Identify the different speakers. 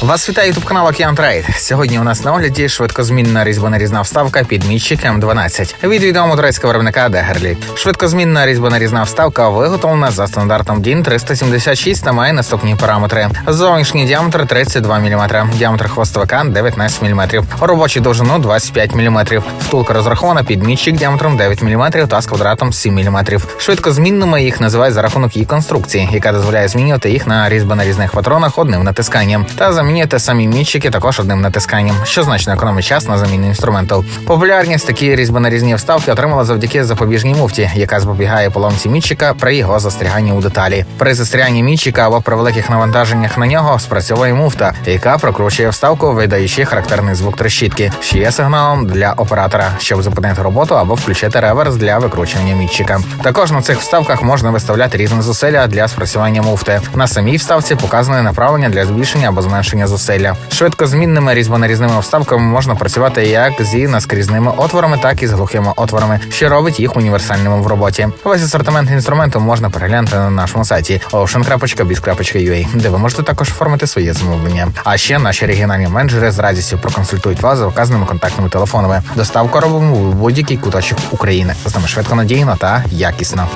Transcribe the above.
Speaker 1: Вас вітає ютуб канал Океан Трейд. Сьогодні у нас на огляді швидкозмінна різьбонарізна вставка під мітчик М12 від відомого турецького виробника Дегерлі. Швидкозмінна різьбонарізна вставка виготовлена за стандартом DIN 376 та має наступні параметри: зовнішній діаметр 32 мм, діаметр хвостовика 19 мм, робочу довжину 25 мм. Втулка розрахована під мітчик діаметром 9 мм та з квадратом 7 мм. Швидкозмінними їх називають за рахунок її конструкції, яка дозволяє змінювати їх на різьбонарізних патронах одним натисканням та замінювати самі мітчики також одним натисканням, що значно економить час на заміну інструменту. Популярність такі різьбонарізні вставки отримала завдяки запобіжній муфті, яка запобігає поломці мітчика при його застряганні у деталі. При застряганні мітчика або при великих навантаженнях на нього спрацьовує муфта, яка прокручує вставку, видаючи характерний звук трещітки, що є сигналом для оператора, щоб зупинити роботу або включити реверс для викручування мітчика. Також на цих вставках можна виставляти різні зусилля для спрацювання муфти. На самій вставці показане направлення для збільшення або зменшення зусилля. Швидкозмінними різьбонарізними вставками можна працювати як зі наскрізними отворами, так і з глухими отворами, що робить їх універсальними в роботі. Весь асортимент інструменту можна переглянути на нашому сайті ocean.biz.ua, де ви можете також оформити своє замовлення. А ще наші регіональні менеджери з радістю проконсультують вас за вказаними контактними телефонами. Доставку робимо в будь-який куточок України. З нами швидко надійно та якісно.